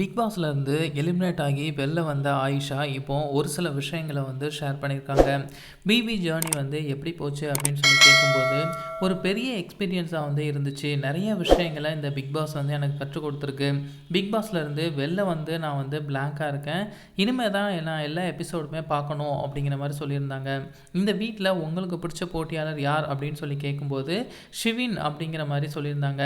Big பாஸ்லேருந்து eliminate ஆகி வெளில வந்த ஆயிஷா இப்போ ஒரு சில விஷயங்களை வந்து ஷேர் பண்ணியிருக்காங்க. பிபி ஜேர்னி வந்து எப்படி போச்சு அப்படின்னு சொல்லி கேட்கும்போது ஒரு பெரிய எக்ஸ்பீரியன்ஸாக வந்து இருந்துச்சு. நிறைய விஷயங்களை இந்த பிக் பாஸ் வந்து எனக்கு கற்றுக் கொடுத்துருக்கு. பிக் பாஸ்லேருந்து வெளில வந்து நான் வந்து பிளாங்காக இருக்கேன். இனிமேல் தான் நான் எல்லா எபிசோடுமே பார்க்கணும் அப்படிங்கிற மாதிரி சொல்லியிருந்தாங்க. இந்த வீட்டில் உங்களுக்கு பிடிச்ச போட்டியாளர் யார் அப்படின்னு சொல்லி கேட்கும்போது ஷிவின் அப்படிங்கிற மாதிரி சொல்லியிருந்தாங்க.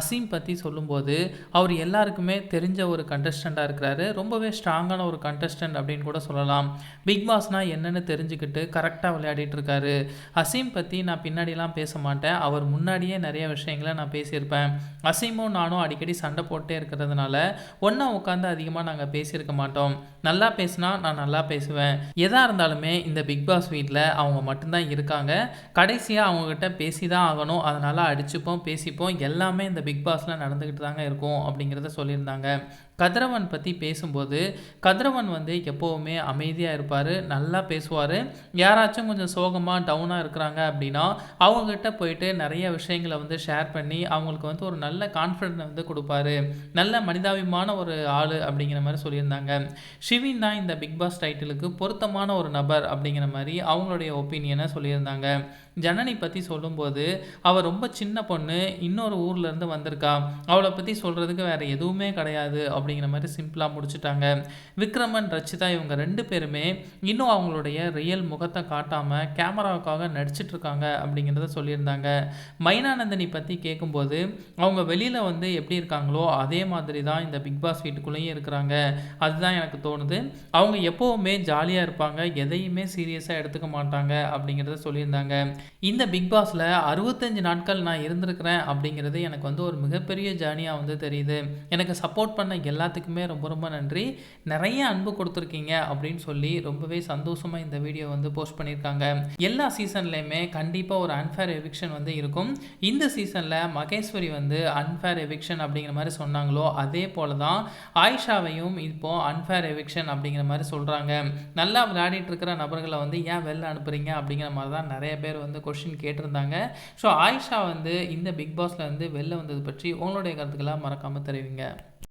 அசீம் பற்றி சொல்லும்போது அவர் எல்லாருக்குமே தெரிஞ்ச ஒரு கண்டஸ்டண்ட்டாக இருக்கிறாரு. ரொம்பவே ஸ்ட்ராங்கான ஒரு கண்டஸ்டன்ட் அப்படின்னு கூட சொல்லலாம். பிக் பாஸ்னால் என்னென்னு தெரிஞ்சுக்கிட்டு கரெக்டாக விளையாடிட்டு இருக்காரு. அசீம் பற்றி நான் பின்னாடிலாம் பேச மாட்டேன். அவர் முன்னாடியே நிறைய விஷயங்களை நான் பேசியிருப்பேன். அசீமும் நானும் அடிக்கடி சண்டை போட்டே இருக்கிறதுனால ஒன்றா உட்காந்து அதிகமாக நாங்கள் பேசியிருக்க மாட்டோம். நல்லா பேசினா நான் நல்லா பேசுவேன். எதாக இருந்தாலுமே இந்த பிக் பாஸ் வீட்டில் அவங்க மட்டும்தான் இருக்காங்க. கடைசியாக அவங்கக்கிட்ட பேசி தான் ஆகணும். அதனால் அடிச்சுப்போம் பேசிப்போம். எல்லாமே இந்த பிக் பாஸில் நடந்துக்கிட்டு தாங்க இருக்கும் அப்படிங்கிறத சொல்லியிருந்தாங்க. கதிரவன் பற்றி பேசும்போது கதிரவன் வந்து எப்போவுமே அமைதியாக இருப்பார் நல்லா பேசுவார். யாராச்சும் கொஞ்சம் சோகமாக டவுனாக இருக்கிறாங்க அப்படின்னா அவங்கக்கிட்ட போயிட்டு நிறைய விஷயங்களை வந்து ஷேர் பண்ணி அவங்களுக்கு வந்து ஒரு நல்ல கான்ஃபிடென்ட் வந்து கொடுப்பாரு. நல்ல மனிதாபிமான ஒரு ஆள் அப்படிங்கிற மாதிரி சொல்லியிருந்தாங்க. ஷிவின் தான் இந்த பிக் பாஸ் டைட்டிலுக்கு பொருத்தமான ஒரு நபர் அப்படிங்கிற மாதிரி அவங்களுடைய ஒப்பீனியனை சொல்லியிருந்தாங்க. ஜனனி பற்றி சொல்லும்போது அவள் ரொம்ப சின்ன பொண்ணு இன்னொரு ஊர்லேருந்து வந்திருக்கா. அவளை பற்றி சொல்கிறதுக்கு வேறு எதுவுமே கிடையாது அப்படிங்கிற மாதிரி சிம்பிளாக முடிச்சுட்டாங்க. விக்ரமன் ரச்சிதா இவங்க ரெண்டு பேருமே இன்னும் அவங்களுடைய ரியல் முகத்தை காட்டாமல் கேமராவுக்காக நடிச்சிட்ருக்காங்க அப்படிங்கிறத சொல்லியிருந்தாங்க. மைனானந்தனி பற்றி கேட்கும்போது அவங்க வெளியில் வந்து எப்படி இருக்காங்களோ அதே மாதிரி தான் இந்த பிக் பாஸ் வீட்டுக்குள்ளேயும் இருக்கிறாங்க. அதுதான் எனக்கு தோணுது. அவங்க எப்போவுமே ஜாலியாக இருப்பாங்க. எதையுமே சீரியஸாக எடுத்துக்க மாட்டாங்க அப்படிங்கிறத சொல்லியிருந்தாங்க. இந்த பிக் பாஸில் அறுபத்தஞ்சு நாட்கள் நான் இருந்திருக்கிறேன் அப்படிங்கிறது எனக்கு வந்து ஒரு மிகப்பெரிய ஜேர்னியாக வந்து தெரியுது. எனக்கு சப்போர்ட் பண்ண எல்லாத்துக்குமே ரொம்ப ரொம்ப நன்றி. நிறைய அன்பு கொடுத்துருக்கீங்க அப்படின்னு சொல்லி ரொம்பவே சந்தோஷமாக இந்த வீடியோ வந்து போஸ்ட் பண்ணியிருக்காங்க. எல்லா சீசன்லேயுமே கண்டிப்பாக ஒரு அன்ஃபேர் எவிக்ஷன் வந்து இருக்கும். இந்த சீசனில் மகேஸ்வரி வந்து அன்ஃபேர் எவிக்ஷன் அப்படிங்கிற மாதிரி சொன்னாங்களோ அதே போல தான் ஆயிஷாவையும் இப்போ அன்ஃபேர் எவிக்ஷன் அப்படிங்கிற மாதிரி சொல்கிறாங்க நல்லா விளையாடிட்டு இருக்கிற நபர்களை வந்து ஏன் வெளில அனுப்புறீங்க அப்படிங்கிற மாதிரி தான் நிறைய பேர் வந்து கொஷின் கேட்டிருந்தாங்க. ஸோ ஆயிஷா வந்து இந்த பிக் பாஸில் வந்து வெளில வந்தது பற்றி உங்களுடைய கருத்துக்களை மறக்காமல் தெரிவிங்க.